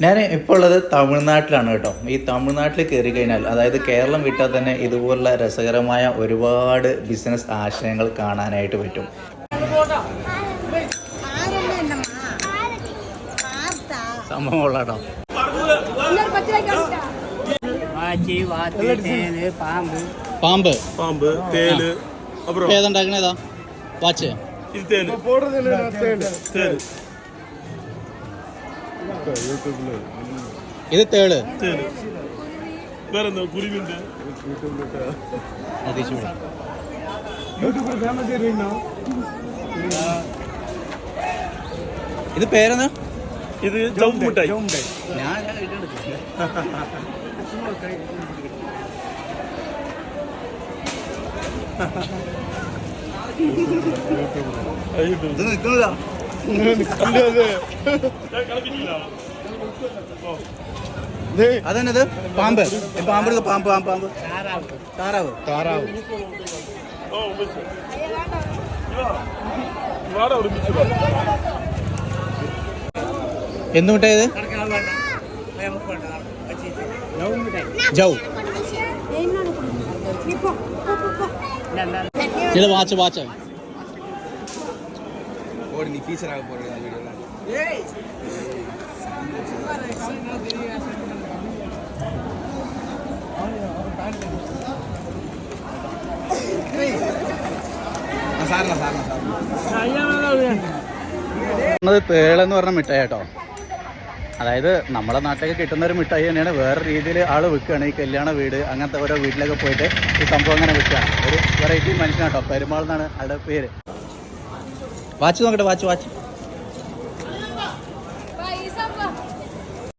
ഞാൻ ഇപ്പോൾ ഉള്ളത് തമിഴ്നാട്ടിലാണ് കേട്ടോ. ഈ തമിഴ്നാട്ടിൽ കയറി കഴിഞ്ഞാൽ അതായത് കേരളം വിട്ടാൽ തന്നെ ഇതുപോലുള്ള രസകരമായ ഒരുപാട് ബിസിനസ് ആശയങ്ങൾ കാണാനായിട്ട് പറ്റും. സംഭവമുള്ള കേട്ടോ പാമ്പ് പാമ്പ് തേൽ ഏതുണ്ടാക്കണേതാ വാച്ച്. തേൽ തേൽ ഇത് തേൾ. ഇത് പേരെന്നാ? ഇത് ചൗമ്പൂട്ടായി ഞാൻ ഇത് നിൽക്കുന്നില്ല അതെന്നത്? പാമ്പ്. പാമ്പ് പാമ്പ് പാമ്പ് പാമ്പ്. താറാവ്. താറാവ്. എന്തുകൊണ്ടേത് ജൗ. Watch watch. വാച്ച് തേൾ തേളെന്ന് പറഞ്ഞ മിഠായി കേട്ടോ അതായത് നമ്മുടെ നാട്ടിലേക്ക് കിട്ടുന്ന ഒരു മിഠായി തന്നെയാണ് വേറെ രീതിയിൽ ആൾ വിൽക്കുകയാണ്. ഈ കല്യാണ വീട് അങ്ങനത്തെ ഓരോ വീട്ടിലൊക്കെ പോയിട്ട് ഈ സംഭവം അങ്ങനെ വിൽക്കുകയാണ്. ഒരു വെറൈറ്റി മനുഷ്യനാട്ടോ പെരുമാൾ എന്നാണ് ആളുടെ പേര്. വാച്ച് നോക്കട്ടെ വാച്ച് വാച്ച്.